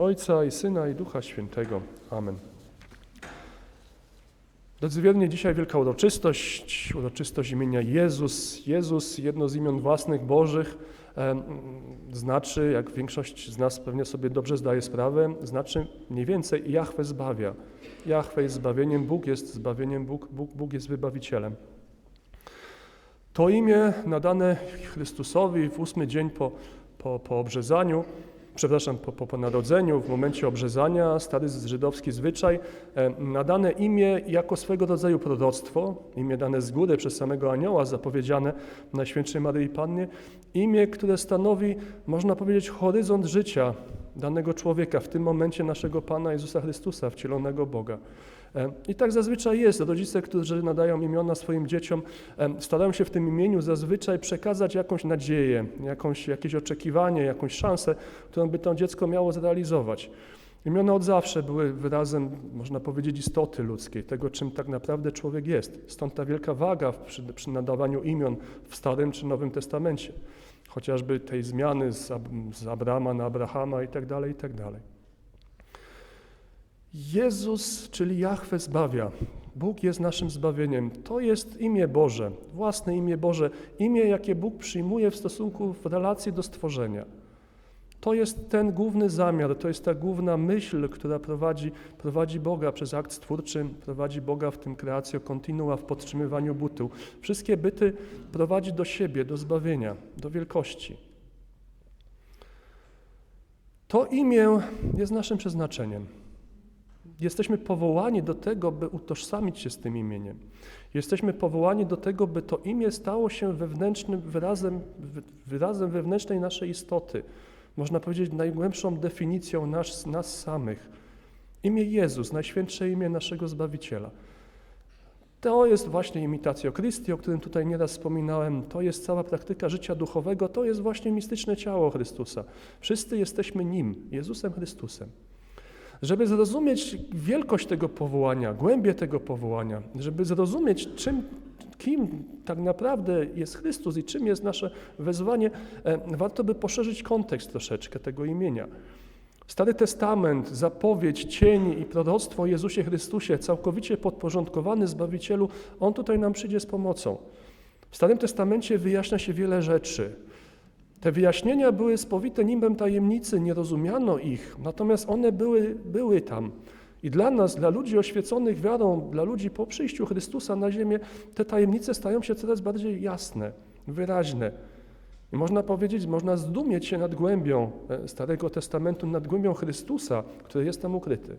Ojca i Syna i Ducha Świętego. Amen. Drodzy wierni, dzisiaj wielka uroczystość, uroczystość imienia Jezus. Jezus, jedno z imion własnych Bożych, znaczy, jak większość z nas pewnie sobie dobrze zdaje sprawę, znaczy mniej więcej Jahwe zbawia. Jahwe jest zbawieniem, Bóg jest zbawieniem, Bóg, Bóg, Bóg jest wybawicielem. To imię nadane Chrystusowi w ósmy dzień po, po, po obrzezaniu, przepraszam, po, po, po narodzeniu, w momencie obrzezania, stary żydowski zwyczaj, e, nadane imię jako swego rodzaju proroctwo, imię dane z góry przez samego anioła, zapowiedziane Najświętszej Maryi Pannie, imię, które stanowi, można powiedzieć, horyzont życia danego człowieka, w tym momencie naszego Pana Jezusa Chrystusa, wcielonego Boga. E, I tak zazwyczaj jest. Rodzice, którzy nadają imiona swoim dzieciom, e, starają się w tym imieniu zazwyczaj przekazać jakąś nadzieję, jakąś, jakieś oczekiwanie, jakąś szansę, którą by to dziecko miało zrealizować. Imiona od zawsze były wyrazem, można powiedzieć, istoty ludzkiej, tego, czym tak naprawdę człowiek jest. Stąd ta wielka waga przy, przy nadawaniu imion w Starym czy Nowym Testamencie. Chociażby tej zmiany z, Ab- z Abrama na Abrahama i tak dalej, i tak dalej. Jezus, czyli Jahwe zbawia. Bóg jest naszym zbawieniem. To jest imię Boże, własne imię Boże, imię, jakie Bóg przyjmuje w stosunku, w relacji do stworzenia. To jest ten główny zamiar, to jest ta główna myśl, która prowadzi, prowadzi Boga przez akt stwórczy, prowadzi Boga w tym kreacjo continua, w podtrzymywaniu bytu. Wszystkie byty prowadzi do siebie, do zbawienia, do wielkości. To imię jest naszym przeznaczeniem. Jesteśmy powołani do tego, by utożsamić się z tym imieniem. Jesteśmy powołani do tego, by to imię stało się wewnętrznym wyrazem, wy- wyrazem wewnętrznej naszej istoty. Można powiedzieć najgłębszą definicją nas, nas samych. Imię Jezus, najświętsze imię naszego Zbawiciela. To jest właśnie imitacja Christi, o którym tutaj nieraz wspominałem. To jest cała praktyka życia duchowego, to jest właśnie mistyczne ciało Chrystusa. Wszyscy jesteśmy Nim, Jezusem Chrystusem. Żeby zrozumieć wielkość tego powołania, głębię tego powołania, żeby zrozumieć, czym, kim tak naprawdę jest Chrystus i czym jest nasze wezwanie, e, warto by poszerzyć kontekst troszeczkę tego imienia. Stary Testament, zapowiedź, cień i proroctwo o Jezusie Chrystusie, całkowicie podporządkowany Zbawicielu, On tutaj nam przyjdzie z pomocą. W Starym Testamencie wyjaśnia się wiele rzeczy. Te wyjaśnienia były spowite nimbem tajemnicy, nie rozumiano ich, natomiast one były, były tam. I dla nas, dla ludzi oświeconych wiarą, dla ludzi po przyjściu Chrystusa na ziemię, te tajemnice stają się coraz bardziej jasne, wyraźne. I można powiedzieć, można zdumieć się nad głębią e, Starego Testamentu, nad głębią Chrystusa, który jest tam ukryty.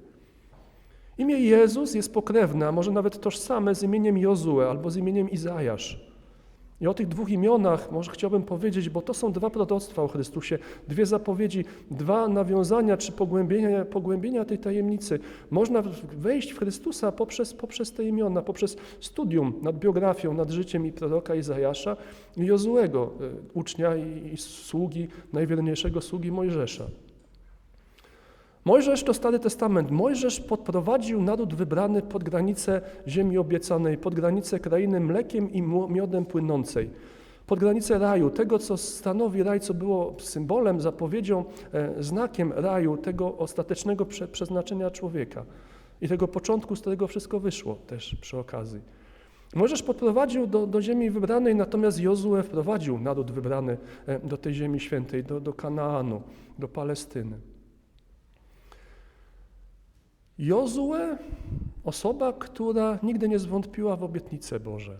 Imię Jezus jest pokrewne, a może nawet tożsame z imieniem Jozue albo z imieniem Izajasz. I o tych dwóch imionach może chciałbym powiedzieć, bo to są dwa proroctwa o Chrystusie, dwie zapowiedzi, dwa nawiązania czy pogłębienia, pogłębienia tej tajemnicy. Można wejść w Chrystusa poprzez, poprzez te imiona, poprzez studium nad biografią, nad życiem i proroka Izajasza i Jozuego, e, ucznia i, i sługi, najwierniejszego sługi Mojżesza. Mojżesz to Stary Testament. Mojżesz podprowadził naród wybrany pod granicę ziemi obiecanej, pod granicę krainy mlekiem i miodem płynącej, pod granicę raju, tego co stanowi raj, co było symbolem, zapowiedzią, e, znakiem raju, tego ostatecznego prze, przeznaczenia człowieka i tego początku, z którego wszystko wyszło też przy okazji. Mojżesz podprowadził do, do ziemi wybranej, natomiast Jozue wprowadził naród wybrany e, do tej ziemi świętej, do, do Kanaanu, do Palestyny. Jozue, osoba, która nigdy nie zwątpiła w obietnice Boże.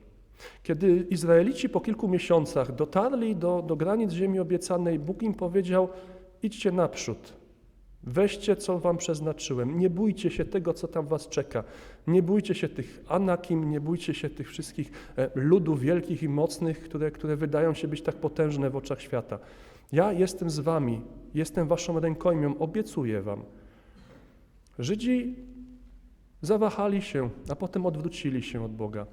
Kiedy Izraelici po kilku miesiącach dotarli do, do granic ziemi obiecanej, Bóg im powiedział: idźcie naprzód, weźcie, co wam przeznaczyłem, nie bójcie się tego, co tam was czeka, nie bójcie się tych Anakim, nie bójcie się tych wszystkich e, ludów wielkich i mocnych, które, które wydają się być tak potężne w oczach świata. Ja jestem z wami, jestem waszą rękojmią, obiecuję wam. Żydzi zawahali się, a potem odwrócili się od Boga.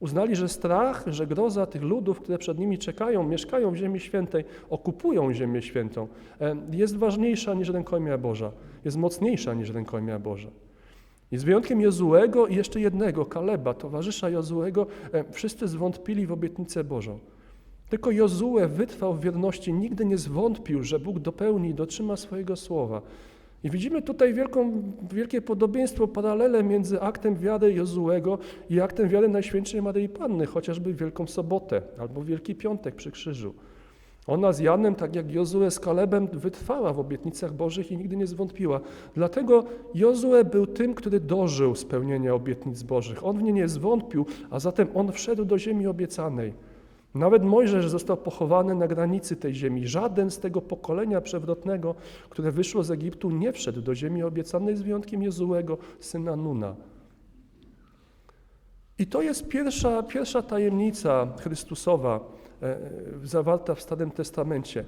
Uznali, że strach, że groza tych ludów, które przed nimi czekają, mieszkają w Ziemi Świętej, okupują Ziemię Świętą, e, jest ważniejsza niż rękojmia Boża, jest mocniejsza niż rękojmia Boża. I z wyjątkiem Jozuego i jeszcze jednego, Kaleba, towarzysza Jozuego, e, wszyscy zwątpili w obietnicę Bożą. Tylko Jozue wytrwał w wierności, nigdy nie zwątpił, że Bóg dopełni i dotrzyma swojego słowa. I widzimy tutaj wielką, wielkie podobieństwo, paralele między aktem wiary Jozułego i aktem wiary Najświętszej Maryi Panny, chociażby Wielką Sobotę albo Wielki Piątek przy krzyżu. Ona z Janem, tak jak Jozue z Kalebem, wytrwała w obietnicach Bożych i nigdy nie zwątpiła. Dlatego Jozue był tym, który dożył spełnienia obietnic Bożych. On w nie nie zwątpił, a zatem on wszedł do ziemi obiecanej. Nawet Mojżesz został pochowany na granicy tej ziemi. Żaden z tego pokolenia przewrotnego, które wyszło z Egiptu, nie wszedł do ziemi obiecanej z wyjątkiem Jozułego, syna Nuna. I to jest pierwsza, pierwsza tajemnica Chrystusowa, e, zawarta w Starym Testamencie.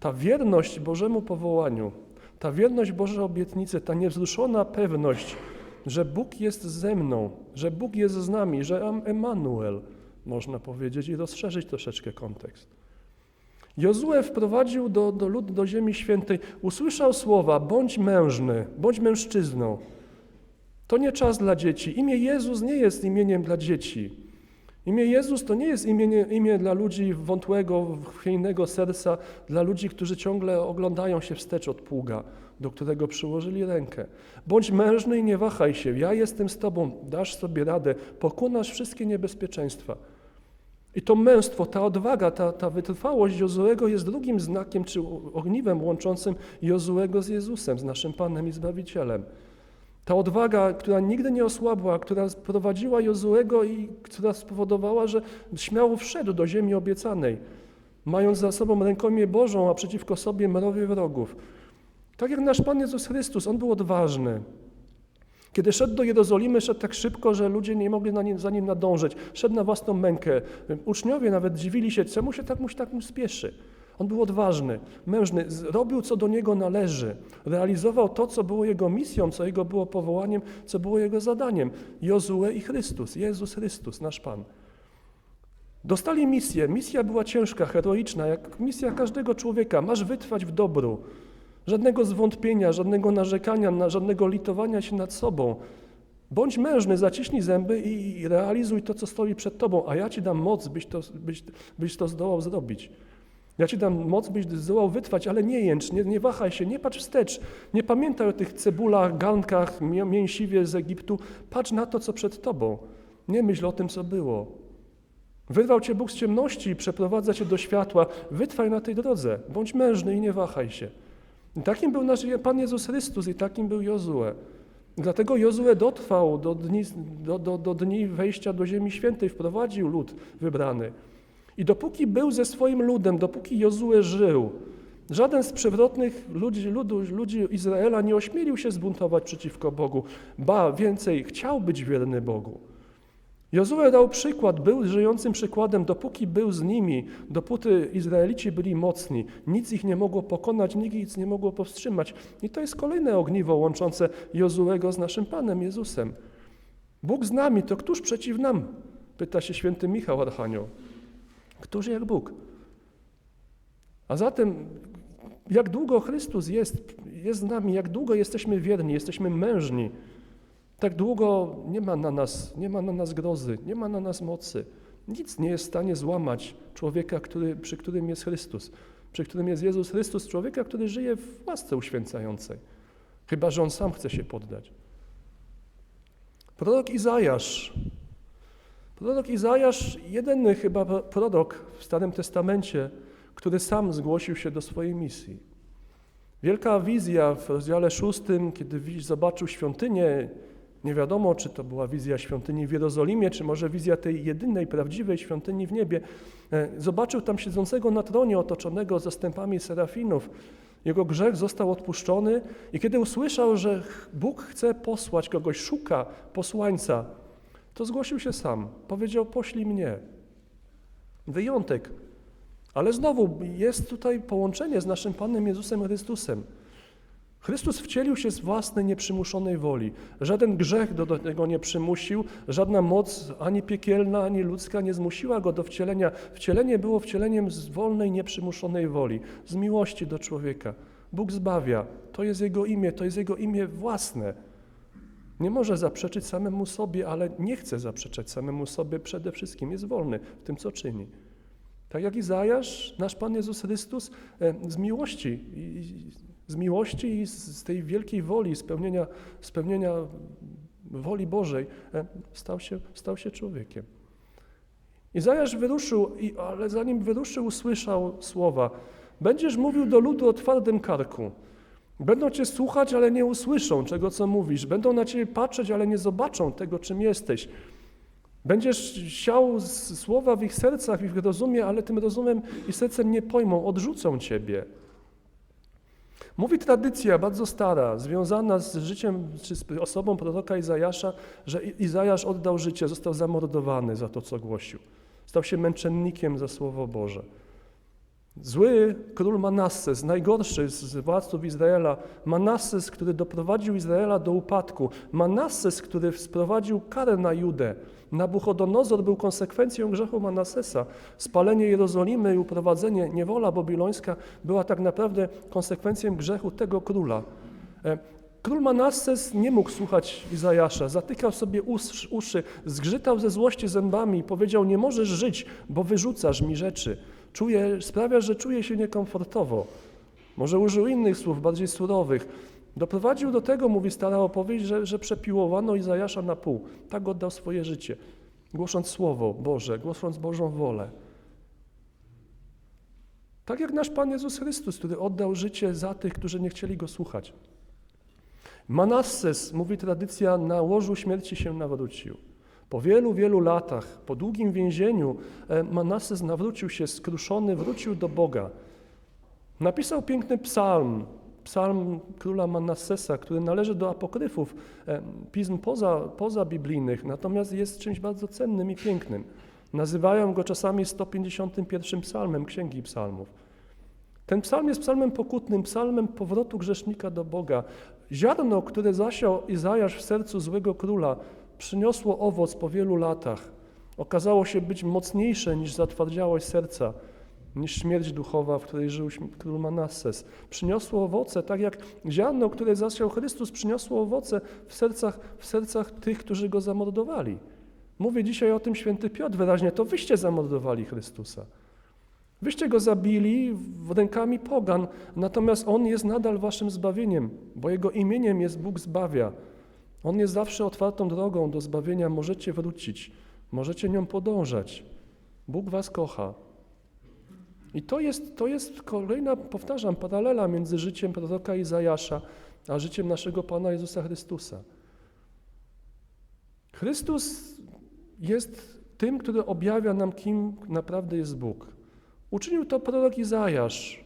Ta wierność Bożemu powołaniu, ta wierność Bożej obietnicy, ta niewzruszona pewność, że Bóg jest ze mną, że Bóg jest z nami, że Emanuel, można powiedzieć, i rozszerzyć troszeczkę kontekst. Jozue wprowadził do, do ludu, do ziemi świętej, usłyszał słowa, bądź mężny, bądź mężczyzną. To nie czas dla dzieci. Imię Jezus nie jest imieniem dla dzieci. Imię Jezus to nie jest imię, imię dla ludzi wątłego, chwiejnego serca, dla ludzi, którzy ciągle oglądają się wstecz od pługa, do którego przyłożyli rękę. Bądź mężny i nie wahaj się. Ja jestem z Tobą, dasz sobie radę, pokonasz wszystkie niebezpieczeństwa. I to męstwo, ta odwaga, ta, ta wytrwałość Jozuego jest drugim znakiem czy ogniwem łączącym Jozuego z Jezusem, z naszym Panem i Zbawicielem. Ta odwaga, która nigdy nie osłabła, która prowadziła Jozuego i która spowodowała, że śmiało wszedł do ziemi obiecanej, mając za sobą rękomię Bożą, a przeciwko sobie mrowie wrogów. Tak jak nasz Pan Jezus Chrystus, On był odważny. Kiedy szedł do Jerozolimy, szedł tak szybko, że ludzie nie mogli nim, za nim nadążyć. Szedł na własną mękę. Uczniowie nawet dziwili się, czemu się tak mu, tak mu spieszy. On był odważny, mężny, robił co do niego należy, realizował to, co było jego misją, co jego było powołaniem, co było jego zadaniem. Jozue i Chrystus, Jezus Chrystus, nasz Pan. Dostali misję. Misja była ciężka, heroiczna, jak misja każdego człowieka. Masz wytrwać w dobru. Żadnego zwątpienia, żadnego narzekania, żadnego litowania się nad sobą. Bądź mężny, zaciśnij zęby i realizuj to, co stoi przed tobą, a ja ci dam moc, byś to, byś, byś to zdołał zrobić. Ja ci dam moc, byś zdołał wytrwać, ale nie jęcz, nie, nie wahaj się, nie patrz wstecz, nie pamiętaj o tych cebulach, garnkach, mięsiwie z Egiptu. Patrz na to, co przed tobą. Nie myśl o tym, co było. Wyrwał cię Bóg z ciemności i przeprowadza cię do światła. Wytrwaj na tej drodze. Bądź mężny i nie wahaj się. I takim był nasz Pan Jezus Chrystus i takim był Jozue. Dlatego Jozue dotrwał do dni, do, do, do dni wejścia do Ziemi Świętej, wprowadził lud wybrany. I dopóki był ze swoim ludem, dopóki Jozue żył, żaden z przewrotnych ludzi, ludu, ludzi Izraela nie ośmielił się zbuntować przeciwko Bogu. Ba, więcej, chciał być wierny Bogu. Jozue dał przykład, był żyjącym przykładem, dopóki był z nimi, dopóty Izraelici byli mocni. Nic ich nie mogło pokonać, nic nie mogło powstrzymać. I to jest kolejne ogniwo łączące Jozuego z naszym Panem Jezusem. Bóg z nami, to któż przeciw nam? Pyta się święty Michał Archanioł. Któż jak Bóg? A zatem, jak długo Chrystus jest, jest z nami, jak długo jesteśmy wierni, jesteśmy mężni, tak długo nie ma na nas, nie ma na nas grozy, nie ma na nas mocy. Nic nie jest w stanie złamać człowieka, który, przy którym jest Chrystus, przy którym jest Jezus Chrystus, człowieka, który żyje w łasce uświęcającej. Chyba, że on sam chce się poddać. Prorok Izajasz. Prorok Izajasz, jedyny chyba prorok w Starym Testamencie, który sam zgłosił się do swojej misji. Wielka wizja w rozdziale szóstym, kiedy zobaczył świątynię nie wiadomo, czy to była wizja świątyni w Jerozolimie, czy może wizja tej jedynej, prawdziwej świątyni w niebie. E, zobaczył tam siedzącego na tronie, otoczonego zastępami serafinów. Jego grzech został odpuszczony i kiedy usłyszał, że Bóg chce posłać kogoś, szuka posłańca, to zgłosił się sam. Powiedział, poślij mnie. Wyjątek. Ale znowu jest tutaj połączenie z naszym Panem Jezusem Chrystusem. Chrystus wcielił się z własnej nieprzymuszonej woli. Żaden grzech do tego nie przymusił, żadna moc ani piekielna, ani ludzka nie zmusiła go do wcielenia. Wcielenie było wcieleniem z wolnej, nieprzymuszonej woli, z miłości do człowieka. Bóg zbawia. To jest Jego imię, to jest Jego imię własne. Nie może zaprzeczyć samemu sobie, ale nie chce zaprzeczać samemu sobie przede wszystkim. Jest wolny w tym, co czyni. Tak jak Izajasz, nasz Pan Jezus Chrystus e, z miłości z miłości i z, tej wielkiej woli, spełnienia, spełnienia woli Bożej, e, stał się, stał się człowiekiem. Izajasz wyruszył, i- ale zanim wyruszył, usłyszał słowa: Będziesz mówił do ludu o twardym karku. Będą cię słuchać, ale nie usłyszą czego, co mówisz. Będą na ciebie patrzeć, ale nie zobaczą tego, czym jesteś. Będziesz siał słowa w ich sercach, w ich rozumie, ale tym rozumem i sercem nie pojmą, odrzucą ciebie. Mówi tradycja bardzo stara, związana z życiem czy z osobą proroka Izajasza, że Izajasz oddał życie, został zamordowany za to, co głosił. Stał się męczennikiem za Słowo Boże. Zły król Manasses, najgorszy z władców Izraela, Manasses, który doprowadził Izraela do upadku, Manasses, który sprowadził karę na Judę. Nabuchodonozor był konsekwencją grzechu Manassesa. Spalenie Jerozolimy i uprowadzenie, niewola babilońska była tak naprawdę konsekwencją grzechu tego króla. E, Król Manasses nie mógł słuchać Izajasza, zatykał sobie us- uszy, zgrzytał ze złości zębami i powiedział: Nie możesz żyć, bo wyrzucasz mi rzeczy. Czuję, sprawiasz, że czuję się niekomfortowo. Może użył innych słów, bardziej surowych. Doprowadził do tego, mówi stara opowieść, że, że przepiłowano Izajasza na pół. Tak oddał swoje życie, głosząc Słowo Boże, głosząc Bożą wolę. Tak jak nasz Pan Jezus Chrystus, który oddał życie za tych, którzy nie chcieli Go słuchać. Manasses, mówi tradycja, na łożu śmierci się nawrócił. Po wielu, wielu latach, po długim więzieniu, e, Manasses nawrócił się skruszony, wrócił do Boga. Napisał piękny psalm, psalm króla Manassesa, który należy do apokryfów, e, pism poza biblijnych, natomiast jest czymś bardzo cennym i pięknym. Nazywają go czasami 151 psalmem Księgi Psalmów. Ten psalm jest psalmem pokutnym, psalmem powrotu grzesznika do Boga. Ziarno, które zasiał Izajasz w sercu złego króla, przyniosło owoc po wielu latach. Okazało się być mocniejsze niż zatwardziałość serca, niż śmierć duchowa, w której żył król Manasses. Przyniosło owoce, tak jak ziarno, które zasiał Chrystus, przyniosło owoce w sercach, w sercach tych, którzy go zamordowali. Mówi dzisiaj o tym święty Piotr wyraźnie, to wyście zamordowali Chrystusa. Wyście go zabili rękami pogan, natomiast on jest nadal waszym zbawieniem, bo jego imieniem jest Bóg zbawia. On jest zawsze otwartą drogą do zbawienia, możecie wrócić, możecie nią podążać. Bóg was kocha. I to jest, to jest kolejna, powtarzam, paralela między życiem proroka Izajasza, a życiem naszego Pana Jezusa Chrystusa. Chrystus jest tym, który objawia nam, kim naprawdę jest Bóg. Uczynił to prorok Izajasz,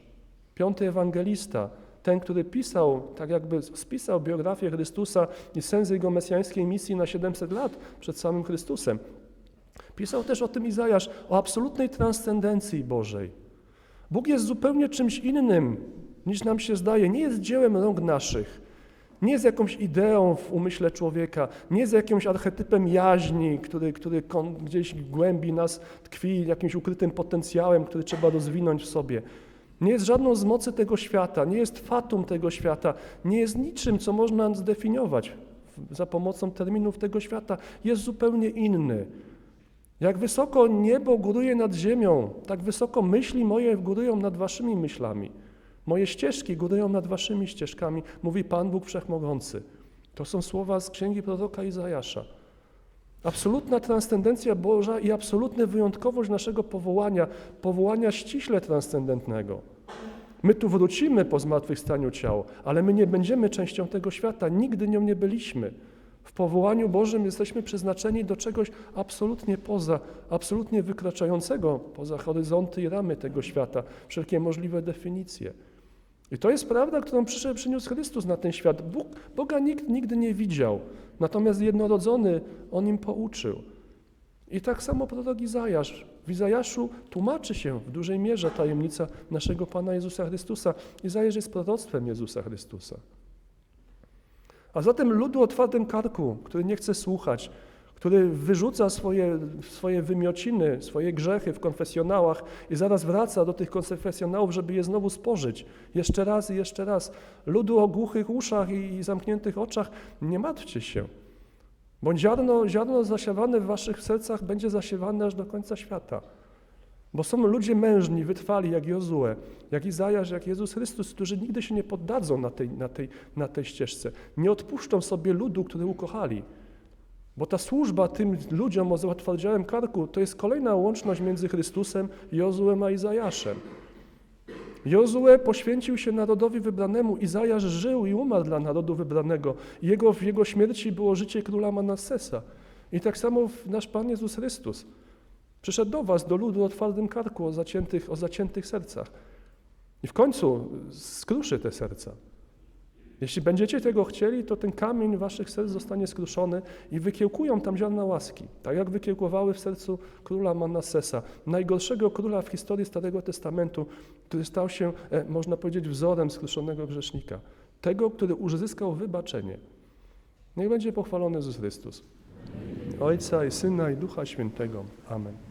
piąty ewangelista, ten, który pisał, tak jakby spisał biografię Chrystusa i sens jego mesjańskiej misji na 700 lat przed samym Chrystusem. Pisał też o tym Izajasz, o absolutnej transcendencji Bożej. Bóg jest zupełnie czymś innym, niż nam się zdaje. Nie jest dziełem rąk naszych. Nie jest jakąś ideą w umyśle człowieka, nie jest jakimś archetypem jaźni, który, który gdzieś głębi nas tkwi, jakimś ukrytym potencjałem, który trzeba rozwinąć w sobie. Nie jest żadną z mocy tego świata, nie jest fatum tego świata, nie jest niczym, co można zdefiniować za pomocą terminów tego świata. Jest zupełnie inny. Jak wysoko niebo góruje nad ziemią, tak wysoko myśli moje górują nad waszymi myślami. Moje ścieżki górują nad waszymi ścieżkami, mówi Pan Bóg Wszechmogący. To są słowa z księgi proroka Izajasza. Absolutna transcendencja Boża i absolutna wyjątkowość naszego powołania, powołania ściśle transcendentnego. My tu wrócimy po zmartwychwstaniu ciał, ale my nie będziemy częścią tego świata, nigdy nią nie byliśmy. W powołaniu Bożym jesteśmy przeznaczeni do czegoś absolutnie poza, absolutnie wykraczającego poza horyzonty i ramy tego świata, wszelkie możliwe definicje. I to jest prawda, którą przyszedł, przyniósł Chrystus na ten świat. Bóg, Boga nikt nigdy nie widział, natomiast jednorodzony On im pouczył. I tak samo prorok Izajasz. W Izajaszu tłumaczy się w dużej mierze tajemnica naszego Pana Jezusa Chrystusa. Izajasz jest proroctwem Jezusa Chrystusa. A zatem ludu o twardym karku, który nie chce słuchać, który wyrzuca swoje, swoje wymiociny, swoje grzechy w konfesjonałach i zaraz wraca do tych konfesjonałów, żeby je znowu spożyć. Jeszcze raz i jeszcze raz. Ludu o głuchych uszach i, zamkniętych oczach, nie martwcie się. Bądź ziarno, ziarno zasiewane w waszych sercach będzie zasiewane aż do końca świata. Bo są ludzie mężni, wytrwali, jak Jozue, jak Izajasz, jak Jezus Chrystus, którzy nigdy się nie poddadzą na tej, na tej, na tej ścieżce. Nie odpuszczą sobie ludu, który ukochali. Bo ta służba tym ludziom o zatwardziałym karku to jest kolejna łączność między Chrystusem, Jozuem a Izajaszem. Jozue poświęcił się narodowi wybranemu, Izajasz żył i umarł dla narodu wybranego. Jego, w jego śmierci było życie króla Manassesa. I tak samo nasz Pan Jezus Chrystus przyszedł do was, do ludu o twardym karku, o zaciętych, o zaciętych sercach. I w końcu skruszy te serca. Jeśli będziecie tego chcieli, to ten kamień waszych serc zostanie skruszony i wykiełkują tam ziarna łaski, tak jak wykiełkowały w sercu króla Manassesa, najgorszego króla w historii Starego Testamentu, który stał się, e, można powiedzieć, wzorem skruszonego grzesznika. Tego, który uzyskał wybaczenie. Niech będzie pochwalony Jezus Chrystus. Ojca i Syna i Ducha Świętego. Amen.